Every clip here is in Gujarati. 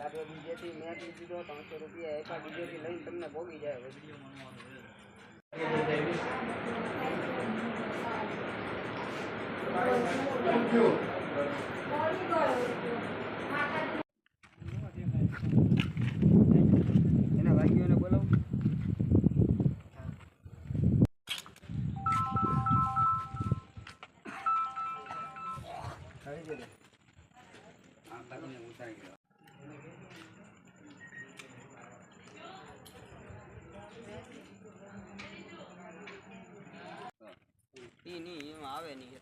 તો બીજેથી મેં દીધો ત્રણસો રૂપિયા એકા બીજેથી લઈને તમને ભોગી જાય એના વાગ્યોને બોલાવું? આવી જજો આ બાજુને ઉતારી ગયો. નહીં એમાં આવે નહીં.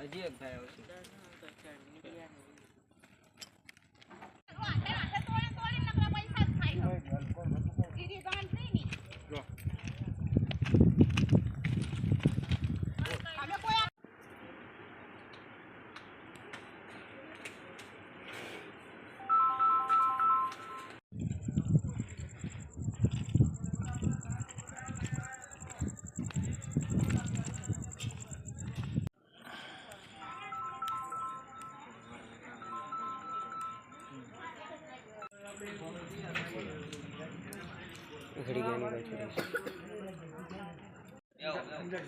હજી એક ભાઈ આવશે. ઘડી ગયા અંદર